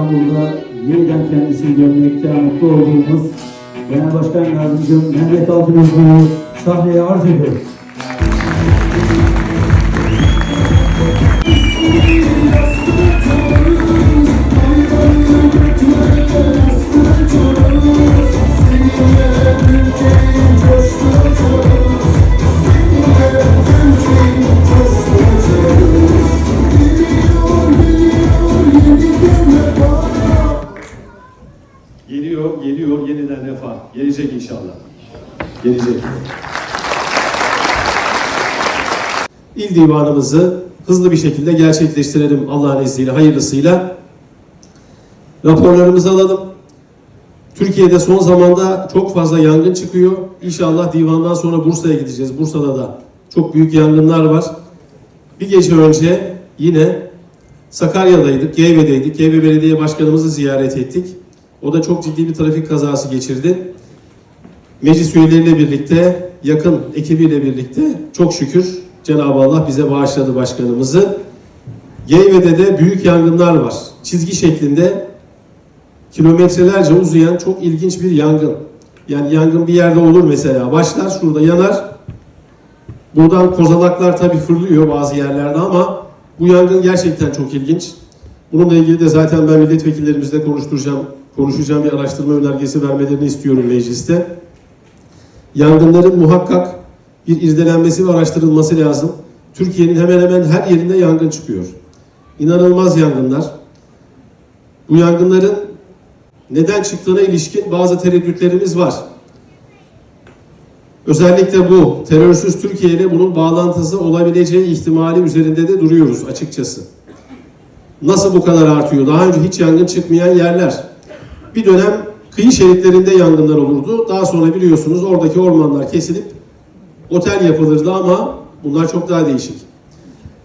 İstanbul'da yeniden kendisini görmekte mutlu olduğumuz Genel Başkan Yardımcım Mehmet Altınözgü'yü sahneye arz ediyorum. Gelecek inşallah. Gelecek. İl divanımızı hızlı bir şekilde gerçekleştirelim Allah'ın izniyle, hayırlısıyla. Raporlarımızı alalım. Türkiye'de son zamanda çok fazla yangın çıkıyor. İnşallah divandan sonra Bursa'ya gideceğiz. Bursa'da da çok büyük yangınlar var. Bir gece önce yine Sakarya'daydık, Geyve'deydik. Geyve Belediye Başkanımızı ziyaret ettik. O da çok ciddi bir trafik kazası geçirdi. Meclis üyeleriyle birlikte, yakın ekibiyle birlikte çok şükür Cenab-ı Allah bize bağışladı başkanımızı. Geyve'de de büyük yangınlar var. Çizgi şeklinde kilometrelerce uzayan çok ilginç bir yangın. Yani yangın bir yerde olur mesela. Başlar şurada yanar. Buradan kozalaklar tabii fırlıyor bazı yerlerde ama bu yangın gerçekten çok ilginç. Bununla ilgili de zaten ben milletvekillerimizle konuşturacağım, konuşacağım bir araştırma önergesi vermelerini istiyorum mecliste. Yangınların muhakkak bir irdelenmesi ve araştırılması lazım. Türkiye'nin hemen hemen her yerinde yangın çıkıyor. İnanılmaz yangınlar. Bu yangınların neden çıktığına ilişkin bazı tereddütlerimiz var. Özellikle bu terörsüz Türkiye ile bunun bağlantısı olabileceği ihtimali üzerinde de duruyoruz açıkçası. Nasıl bu kadar artıyor? Daha önce hiç yangın çıkmayan yerler. Bir dönem kıyı şeritlerinde yangınlar olurdu. Daha sonra biliyorsunuz oradaki ormanlar kesilip otel yapılırdı ama bunlar çok daha değişik.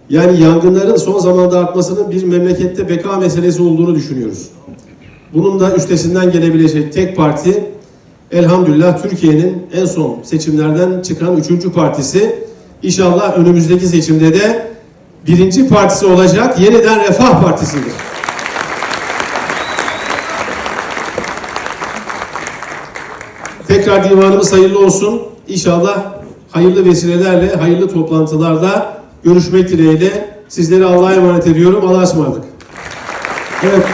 Yani yangınların son zamanda artmasının bir memlekette beka meselesi olduğunu düşünüyoruz. Bunun da üstesinden gelebilecek tek parti elhamdülillah Türkiye'nin en son seçimlerden çıkan üçüncü partisi. İnşallah önümüzdeki seçimde de birinci partisi olacak yeniden Refah Partisi'dir. Tekrar divanımız hayırlı olsun. İnşallah hayırlı vesilelerle, hayırlı toplantılarda görüşmek dileğiyle sizleri Allah'a emanet ediyorum. Allah'a ısmarladık. Evet,